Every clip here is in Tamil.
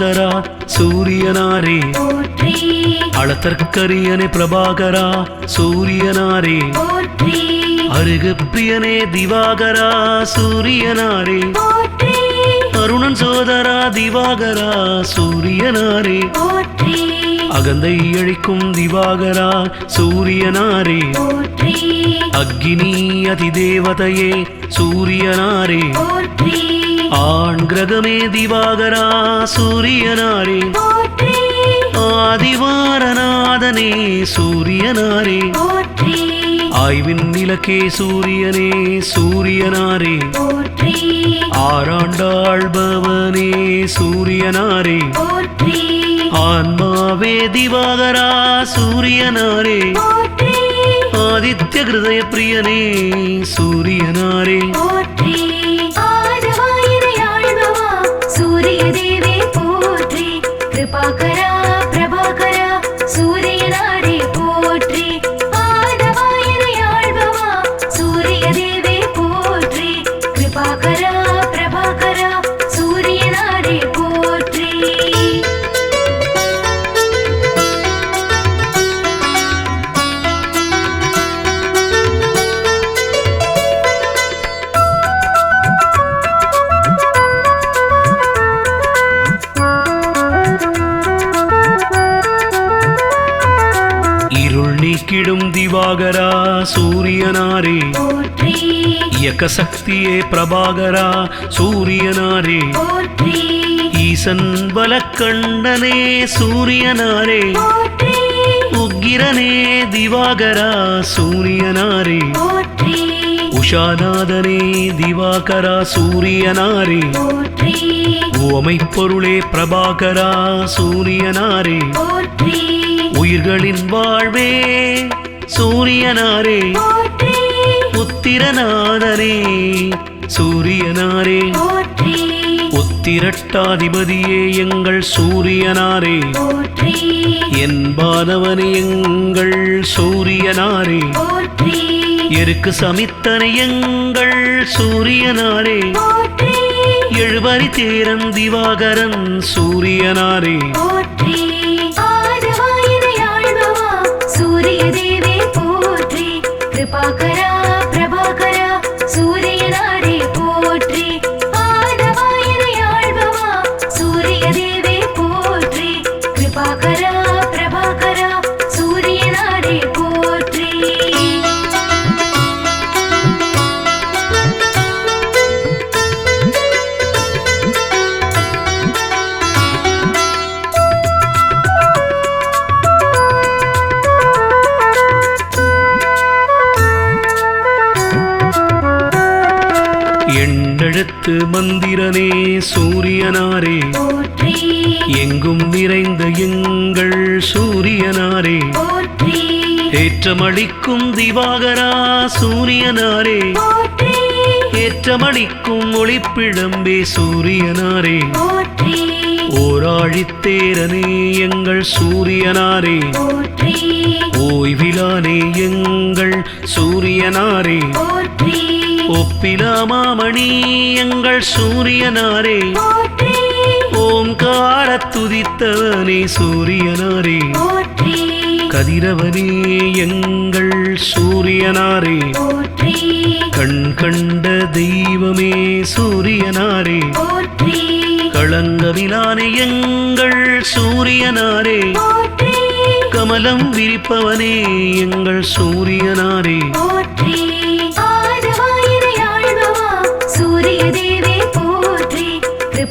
திவாகரா சூரியனாரே. அளத்தற்கரியனே பிரபாகரா சூரியனாரே. அருகு பிரியனே திவாகரா சூரியனாரே. அருணன் சோதரா திவாகரா சூரியனாரே. அகந்தை அழிக்கும் திவாகரா சூரியனாரே. அக்னி அதிதேவதையே சூரியனாரே. ஆண் கிரகமே திவாகரா சூரியனாரே. ஆதிவாரநாதனே சூரியனாரே. ஆய்வின் நிலக்கே சூரியனே சூரியனாரே. ஆராண்டாள்பவனே சூரியனாரே. ஆன்மாவே திவாகரா சூரியனாரே. ஆதித்ய ஹிருதய பிரியனே சூரியனாரே கிருபாகரா பிரபாகரா சூரியனாரே போற்றி. ஆரவாயிரையாழ்பவா சூரிய தேவே போற்றி. கிருபாகரா இயக்க சக்தியே பிரபாகரா சூரியனாரே ஈசன் பலக்கண்டனே சூரியனாரே உக்கிரனே திவாகரா சூரியனாரே உஷாநாதனே திவாகரா சூரியனாரே ஓமை பொருளே பிரபாகரா சூரியனாரே உயிர்களின் வாழ்வே சூரியனாரே போற்றி உத்திரநாதனே சூரியனாரே. போற்றி. உத்திரட்டாதிபதியே எங்கள் சூரியனாரே. என்பானவனே எங்கள் சூரியனாரே. எருக்கு சமித்தனை எங்கள் சூரியனாரே. எழுபறி தேரன் திவாகரன் சூரியனாரே. எண்ணெழுத்து மந்திரனே சூரியனாரே. எங்கும் நிறைந்த எங்கள் சூரியனாரே. ஏற்றமளிக்கும் திவாகரா சூரியனாரே. ஏற்றமளிக்கும் ஒளிப்பிழம்பே சூரியனாரே. ஓராழித்தேரனே எங்கள் சூரியனாரே. ஓய்விலானே எங்கள் சூரியனாரே. ஒப்பிலாமாமணி எங்கள் சூரியனாரே. போற்றி ஓங்கார துதித்தவனே சூரியனாரே. கதிரவனே எங்கள் சூரியனாரே. கண் கண்ட தெய்வமே சூரியனாரே. போற்றி களங்கவிலானே எங்கள் சூரியனாரே. கமலம் விரிப்பவனே எங்கள் சூரியனாரே.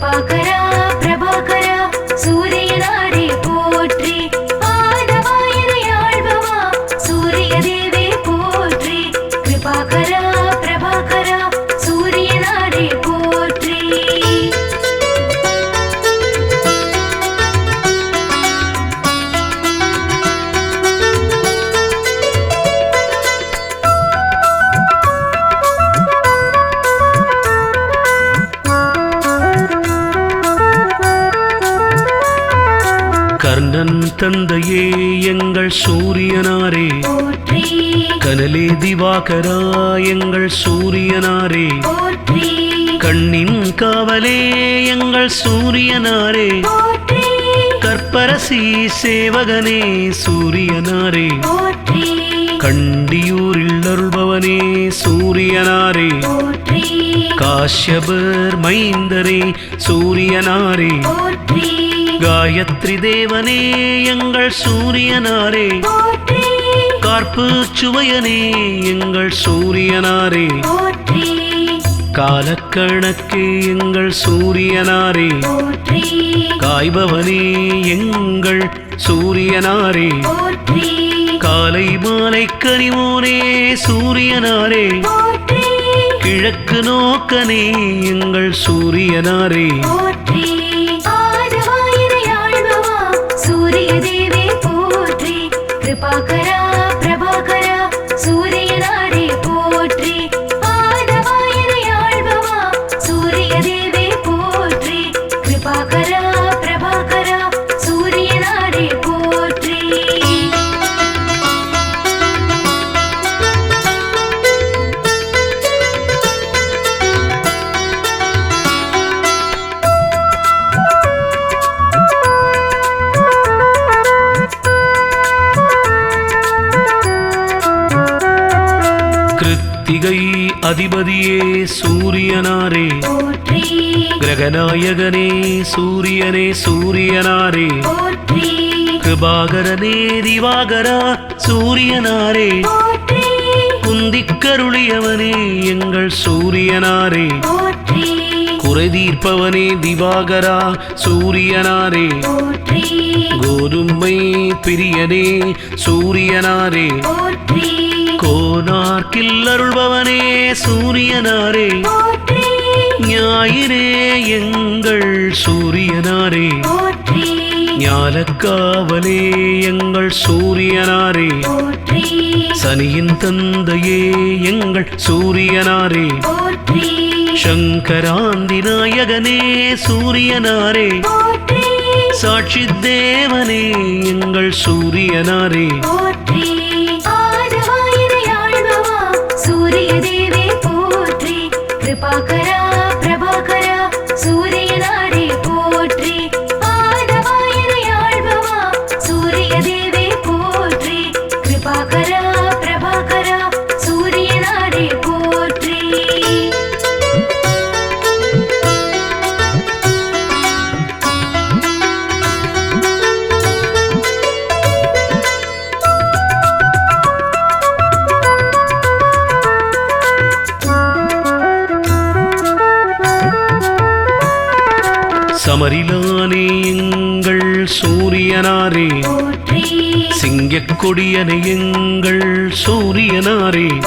கிருபாகரா பிரபாகரா கனலே திவாகரா எங்கள் சூரியனாரே. கண்ணின் காவலே எங்கள் சூரியனாரே. கற்பரசி சேவகனே சூரியனாரே. கண்டியூரில் அருள்பவனே சூரியனாரே. காஷ்யபர் மைந்தரே சூரியனாரே. காயத்ரி தேவனே எங்கள் சூரியனாரே. கார்ப்பு சுவையனே எங்கள் சூரியனாரே. காலக்கணக்கே எங்கள் சூரியனாரே. காய்பவனே எங்கள் சூரியனாரே. காலை மாலை கனிவோனே சூரியனாரே. கிழக்கு நோக்கனே எங்கள் சூரியனாரே. சூரியனாரே. கிருபாகரனே திவாகரா சூரியனாரே. குந்திக்கருளியவனே எங்கள் சூரியனாரே. போற்றி. குறை தீர்ப்பவனே திவாகரா சூரியனாரே. கோதுமை பிரியனே சூரியனாரே. கோனார்க்கில் அருள்பவனே சூரியனாரே. ஞாயிறே எங்கள் சூரியனாரே. ஞாலக்காவலே எங்கள் சூரியனாரே. சனியின் தந்தையே எங்கள் சூரியனாரே. சங்கராந்தி நாயகனே சூரியனாரே. சாட்சி தேவனே எங்கள் சூரியனாரே. சூரிய தேவே போற்றி. கிருபாகரா கொடியனை எங்கள் சூரியனாரே.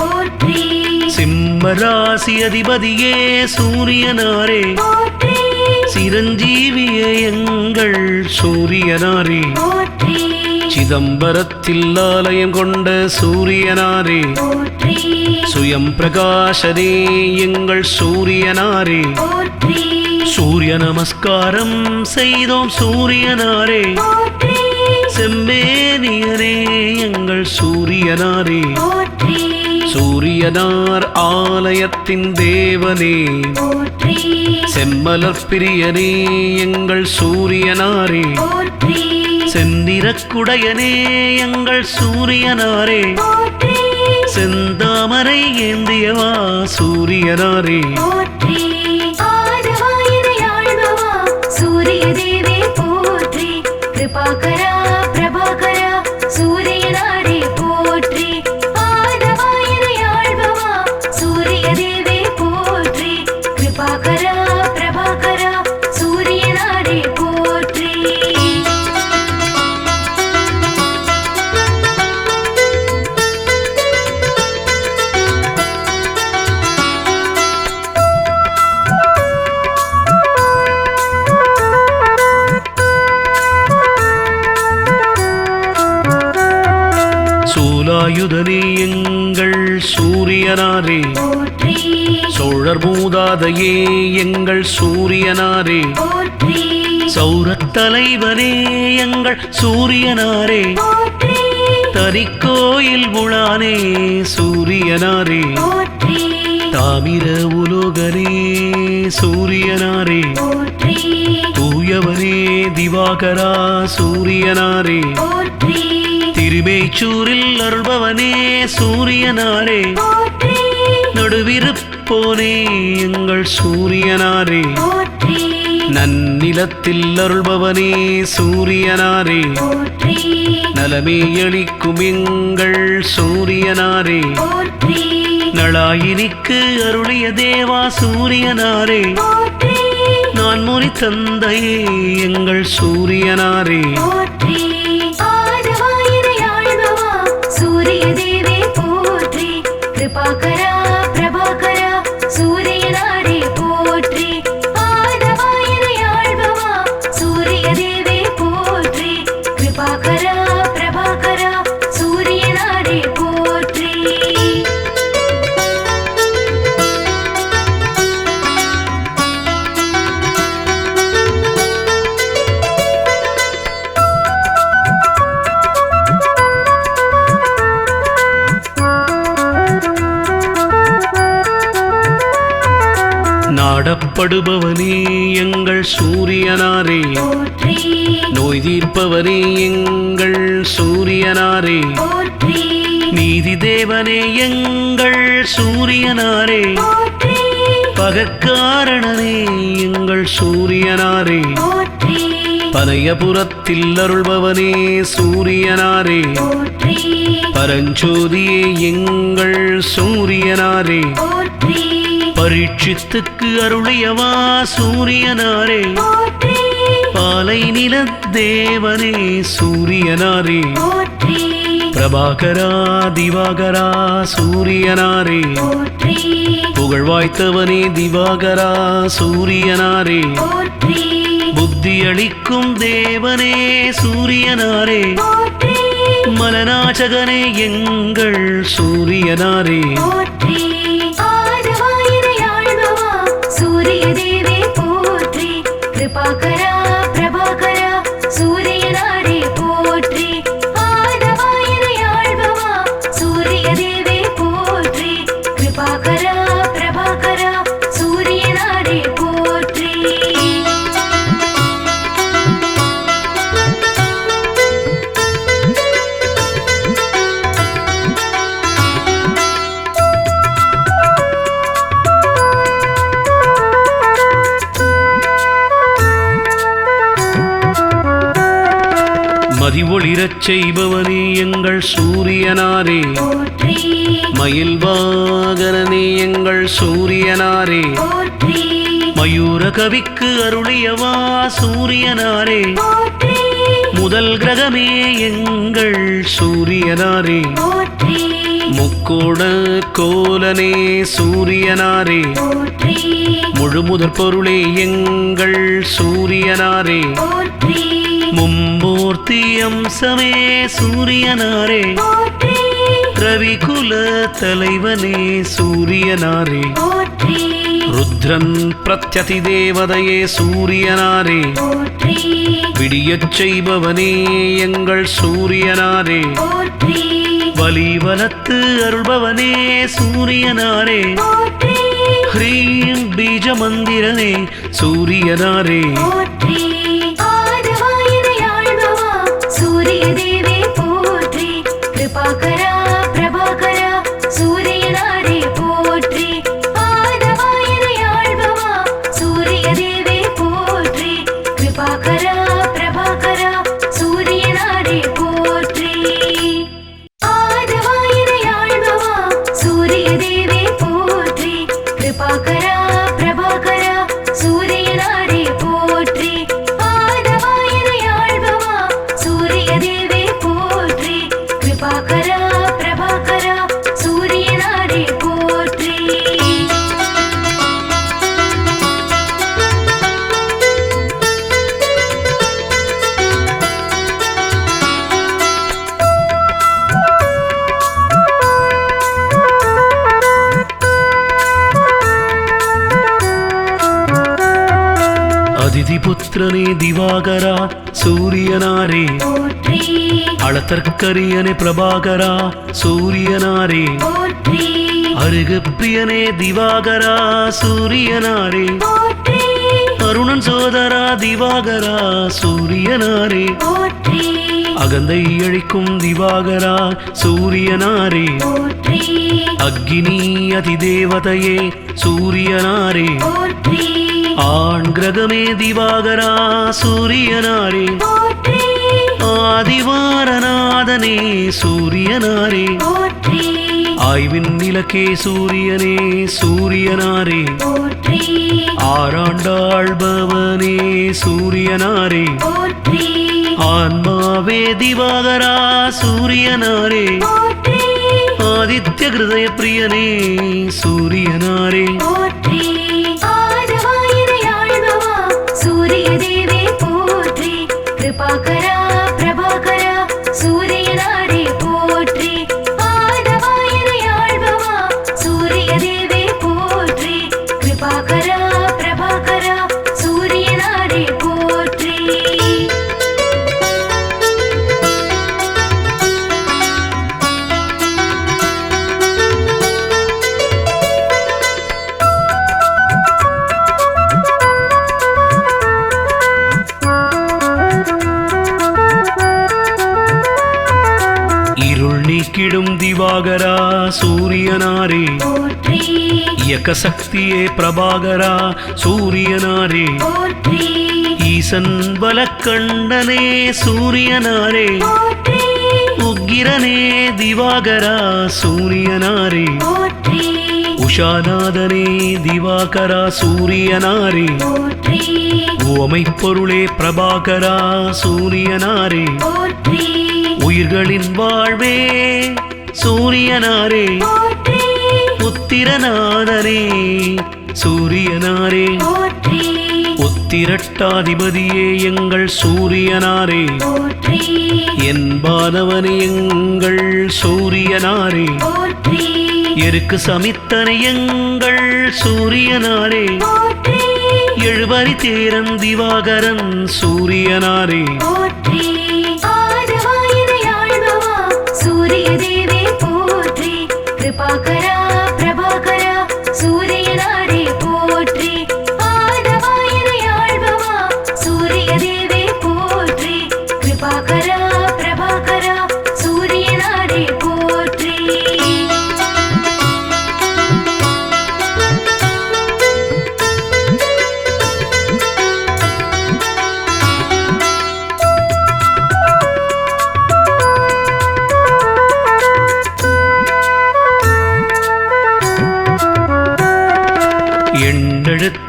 சிம்மராசி அதிபதியே சூரியனாரே. சிரஞ்சீவிய எங்கள் சூரியனாரே. சிதம்பரத்தில் ஆலயம் கொண்ட சூரியனாரே. சுயம் பிரகாசனே எங்கள் சூரியனாரே. சூரிய நமஸ்காரம் செய்தோம் சூரியனாரே. போற்றி. செம்பேனியரே எங்கள் சூரியனாரே. சூரியனார் ஆலயத்தின் தேவனே. செம்மலர் பிரியனே எங்கள் சூரியனாரே. செந்திரக்குடையனே எங்கள் சூரியனாரே. செந்தாமரை ஏந்தியவா சூரியனாரே. சூரிய தேவே போற்றி. கிருபாகரா சூலாயுதனே எங்கள் சூரியனாரே. சோழர் மூதாதையே எங்கள் சூரியனாரே. சௌரத் தலைவனே எங்கள் சூரியனாரே. போற்றி. தனிக்கோயில் உளானே சூரியனாரே. தாமிர உலோகனே சூரியனாரே. தூயவனே திவாகரா சூரியனாரே. திருமேச்சூரில் அருள்பவனே சூரியனாரே. நடுவிருப்போனே எங்கள் சூரியனாரே. நன்னிலத்தில் அருள்பவனே சூரியனாரே. நலமே அளிக்கும் எங்கள் சூரியனாரே. நளாயினிக்கு அருளிய தேவா சூரியனாரே. போற்றி நான் முனி தந்தையே எங்கள் சூரியனாரே. கிருபாகரா பிரபாகரா நாடப்படுபவனே எங்கள் சூரியனாரே. நோய் தீர்ப்பவனே எங்கள் சூரியனாரே. நீதி தேவனே எங்கள் சூரியனாரே. பகக்காரணனே எங்கள் சூரியனாரே. பனையபுரத்தில் அருள்பவனே சூரியனாரே. பரஞ்சோதியே எங்கள் சூரியனாரே. பரீட்சித்துக்கு அருளியவா சூரியனாரே. பாலை நில தேவனே சூரியனாரே. பிரபாகரா திவாகரா சூரியனாரே. புகழ்வாய்த்தவனே திவாகரா சூரியனாரே. போற்றி புத்தி அளிக்கும் தேவனே சூரியனாரே. மலநாச்சகனே எங்கள் சூரியனாரே. கிருபாகரா ஒளிரச் செய்பவனே எங்கள் சூரியனாரே. மயில் வாகனனே எங்கள் சூரியனாரே. மயூர கவிக்கு அருளியவா சூரியனாரே. முதல் கிரகமே எங்கள் சூரியனாரே. முக்கோட கோலனே சூரியனாரே. முழுமுதற் பொருளே எங்கள் சூரியனாரே. மும்மூர்த்தி அம்சமே சூரியனாரே. ரவிகுல தலைவனே சூரியனாரே. ருத்ரன் பிரத்யதி தேவதையே சூரியனாரே. விடியச் செய்பவனே எங்கள் சூரியனாரே. போற்றி. வலிவலத்து அருள்பவனே சூரியனாரே. ஹ்ரீம் பீஜ மந்திரனே சூரியனாரே அளத்தற்கரியனே பிரபாகரா சூரியனாரே. அருகு பிரியனே திவாகரா சூரியனாரே. அருணன் சோதரா திவாகரா சூரியனாரே. அகந்தை அழிக்கும் திவாகரா சூரியனாரே. அக்னி அதிதேவதையே சூரியனாரே. ஆண் கிரகமே திவாகரா சூரியனாரே. ஆதிவாரநாதனே சூரியனாரே. ஆய்வின் நிலக்கே சூரியனே சூரியனாரே. ஆராண்டாள்பவனே சூரியனாரே. ஆன்மாவே திவாகரா சூரியனாரே. ஆதித்ய ஹிருதய பிரியனே சூரியனாரே சூரிய தேவே போற்றி. கிருபாகரா இயக்க சக்தியே பிரபாகரா சூரியனாரே. ஈசன் பலக்கண்டனே சூரியனாரே. உக்கிரனே திவாகரா சூரியனாரே. உஷாநாதனே திவாகரா சூரியனாரே. உவமை பொருளே பிரபாகரா சூரியனாரே. உயிர்களின் வாழ்வே சூரியனாரே. போற்றி உத்திரநாதனே சூரியனாரே. போற்றி. உத்திரட்டாதிபதியே எங்கள் சூரியனாரே. போற்றி. என்பானவனே எங்கள் சூரியனாரே. எருக்கு சமித்தனை எங்கள் சூரியனாரே. எழுபறி தேரன் திவாகரன் சூரியனாரே. சூரிய தேவே போற்றி. கிருபாகரா.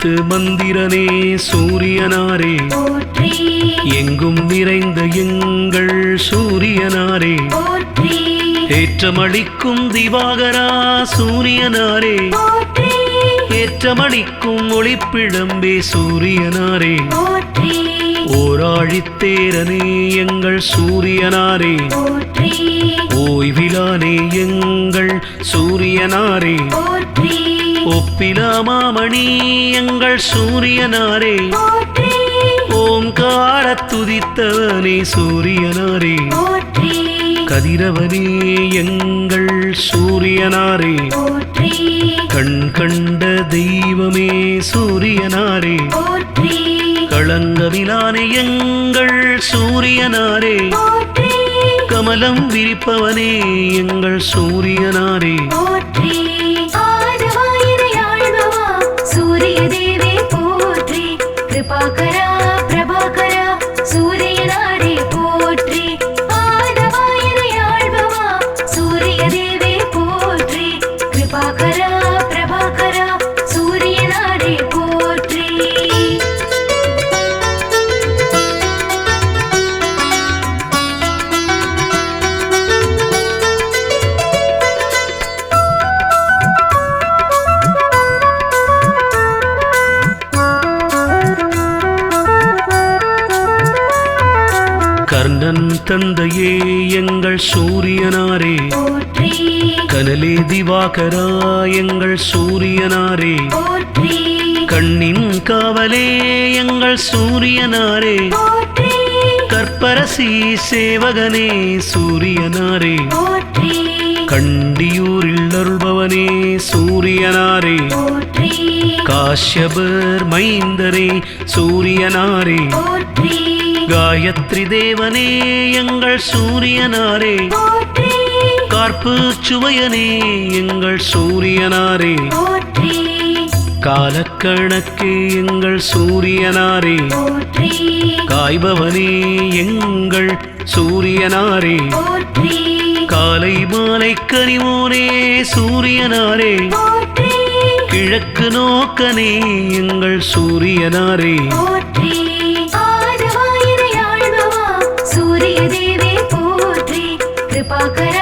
எண்ணெழுத்து மந்திரனே சூரியனாரே. எங்கும் நிறைந்த எங்கள் சூரியனாரே. ஏற்றமளிக்கும் திவாகரா சூரியனாரே. ஏற்றமளிக்கும் ஒளிப்பிழம்பே சூரியனாரே. ஓராழித்தேரனே எங்கள் சூரியனாரே. ஓய்விலானே எங்கள் சூரியனாரே. ஒப்பிலாமாமணி எங்கள் சூரியனாரே. ஓங்கார துதித்தவனே சூரியனாரே. கதிரவனே எங்கள் சூரியனாரே. கண் கண்ட தெய்வமே சூரியனாரே. போற்றி. களங்கவிலானே எங்கள் சூரியனாரே. கமலம் விரிப்பவனே எங்கள் சூரியனாரே. கிருபாகரா தந்தையே எங்கள் சூரியனாரே. கனலே திவாகரா எங்கள் சூரியனாரே. கண்ணின் காவலே எங்கள் சூரியனாரே. கற்பரசி சேவகனே சூரியனாரே. கண்டியூரில் அருள்பவனே சூரியனாரே. காஷ்யபர் மைந்தரே சூரியனாரே. காயத்ரி தேவனே எங்கள் சூரியனாரே. கார்ப்பு சுவையனே எங்கள் சூரியனாரே. காலக்கணக்கே எங்கள் சூரியனாரே. காய்பவனே எங்கள் சூரியனாரே. காலை மாலை கனிவோனே சூரியனாரே. கிழக்கு நோக்கனே எங்கள் சூரியனாரே. சூரிய தேவே போற்றி கிருபாகரா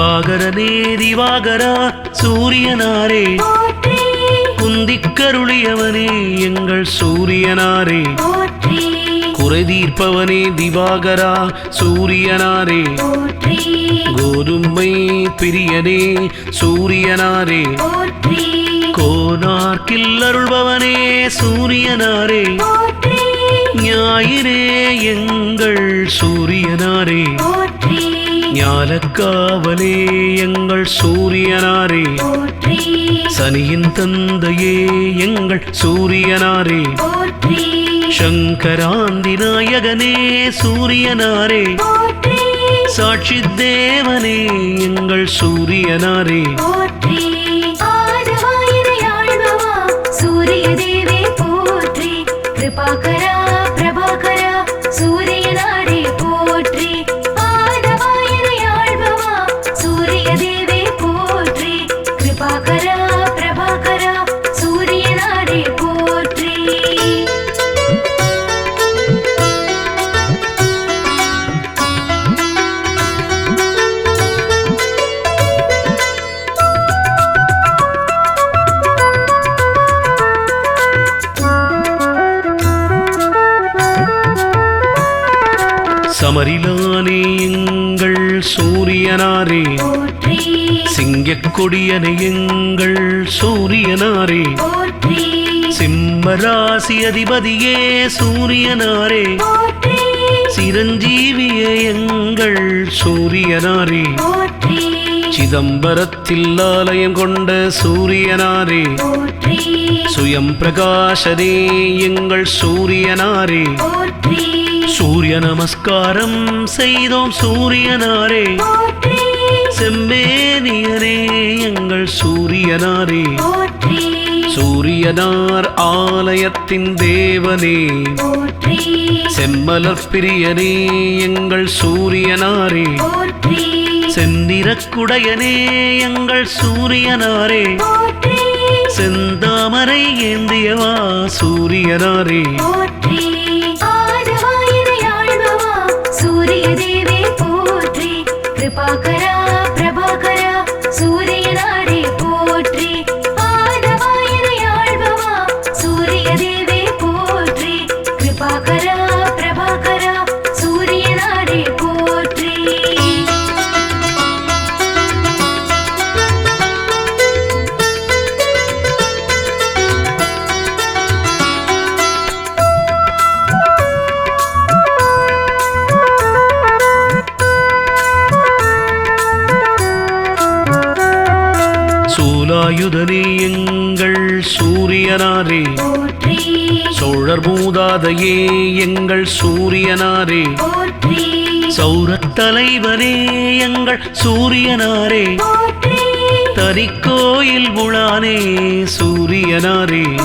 கிருபாகரனே திவாகரா சூரியனாரே. போற்றி குந்திக்கருளியவனே எங்கள் சூரியனாரே. போற்றி குறை தீர்ப்பவனே திவாகரா சூரியனாரே. கோதுமை பிரியனே சூரியனாரே. போற்றி கோனார்க்கில் அருள்பவனே சூரியனாரே. ஞாயிறே எங்கள் சூரியனாரே. போற்றி ஞாலக்காவலே எங்கள் சூரியனாரே. சனியின் தந்தையே எங்கள் சூரியனாரே. சங்கராந்தி நாயகனே சூரியனாரே. சாட்சி தேவனே எங்கள் சூரியனாரே. சூரிய தேவே போற்றி. கிருபாகரா கொடியனை எங்கள் சூரியனாரே. சிம்மராசி அதிபதியே சூரியனாரே. சிரஞ்சீவியே எங்கள் சூரியனாரே. சிதம்பரத்தில் ஆலயம் கொண்ட சூரியனாரே. சுயம் பிரகாசனே எங்கள் சூரியனாரே. சூரிய நமஸ்காரம் செய்தோம் சூரியனாரே. போற்றி. செம்மேனியரே எங்கள் சூரியனாரே. சூரியனார் ஆலயத்தின் தேவனே. செம்மலர் பிரியனே எங்கள் சூரியனாரே. செந்திரக்குடையனே எங்கள் சூரியனாரே. செந்தாமரை ஏந்தியவா சூரியனாரே. சூரிய தேவே போற்றி. கிருபாகரா சூலாயுதனே எங்கள் சூரியனாரே. சோழர் மூதாதையே எங்கள் சூரியனாரே. போற்றி எங்கள் சூரியனாரே. தரிக்கோயில் புலானே சூரியனாரே.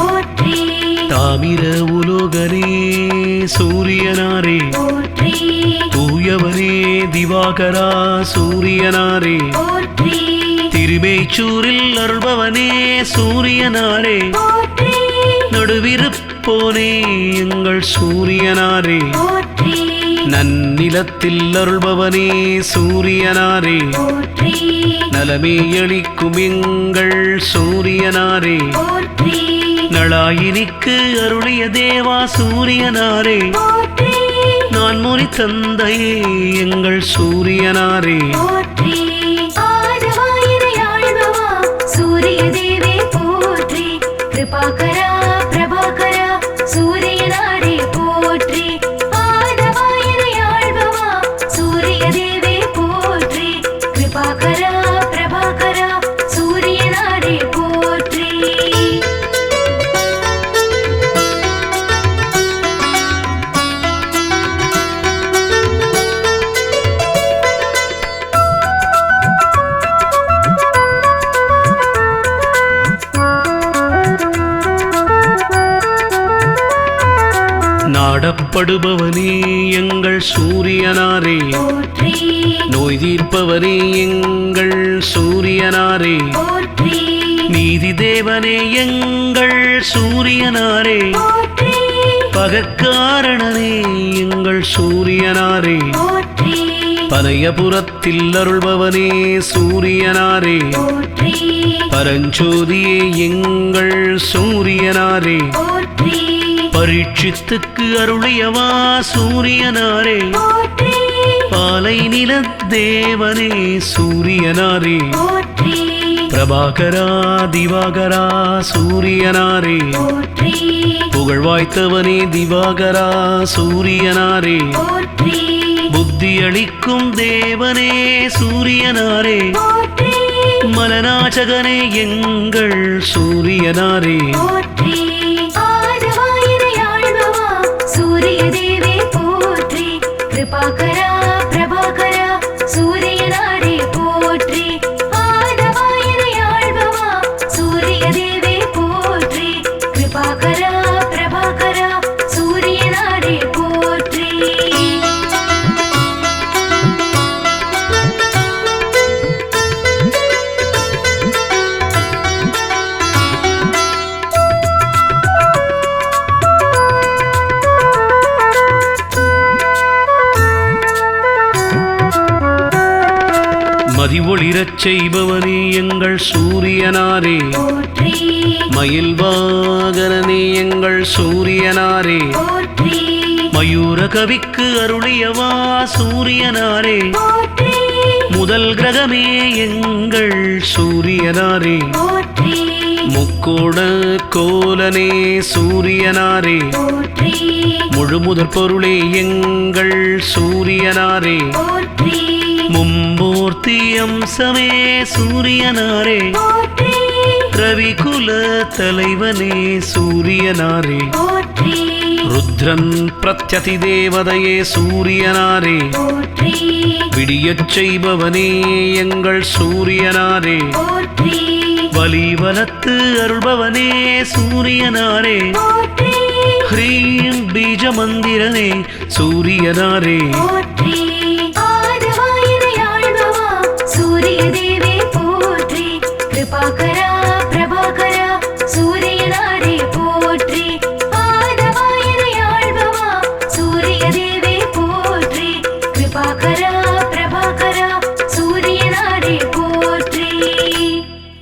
தாமிர உலோகனே சூரியனாரே. போற்றி தூயவனே திவாகரா சூரியனாரே. திருமேச்சூரில் அருள்பவனே சூரியனாரே. நடுவிருப்போனே எங்கள் சூரியனாரே. நன்னிலத்தில் அருள்பவனே சூரியனாரே. நலமே அளிக்கும் எங்கள் சூரியனாரே. நளாயினிக்கு அருளிய தேவா சூரியனாரே. நான் முறி தந்தையே எங்கள் சூரியனாரே. கிருபாகரா பிரபாகரா நாடப்படுபவனே எங்கள் சூரியனாரே. நோய் தீர்ப்பவரே எங்கள் சூரியனாரே. நீதி தேவனே எங்கள் சூரியனாரே. பகக்காரணனே எங்கள் சூரியனாரே. பனையபுரத்தில் அருள்பவனே சூரியனாரே. பரஞ்சோதியே எங்கள் சூரியனாரே. பரீட்சித்துக்கு அருளியவா சூரியனாரே. பாலை நில தேவனே சூரியனாரே. பிரபாகரா திவாகரா சூரியனாரே. போற்றி. புகழ் வாய்த்தவனே திவாகரா சூரியனாரே. போற்றி. புத்தி அளிக்கும் தேவனே சூரியனாரே. மலநாச்சகனே எங்கள் சூரியனாரே. கிருபாகரா பிரபாகரா சூரியனாரே ஒளிரச் செய்பவனே எங்கள் சூரியனாரே. மயில் வாகனனே எங்கள் சூரியனாரே. மயூர கவிக்கு அருளியவா சூரியனாரே. முதல் கிரகமே எங்கள் சூரியனாரே. முக்கோண கோலனே சூரியனாரே. முழுமுதற் பொருளே எங்கள் சூரியனாரே. போற்றி. மும்மூர்த்தி அம்சமே சூரியனாரே ரவிகுல தலைவனே சூரியனாரே. ருத்ரன் பிரத்யதி தேவதையே சூரியனாரே. விடியச் செய்பவனே எங்கள் சூரியனாரே. போற்றி. வலிவலத்து அருள்பவனே சூரியனாரே. ஹ்ரீம் பீஜ மந்திரனே சூரியனாரே போற்றி ஆதவாயினையாழ்பவா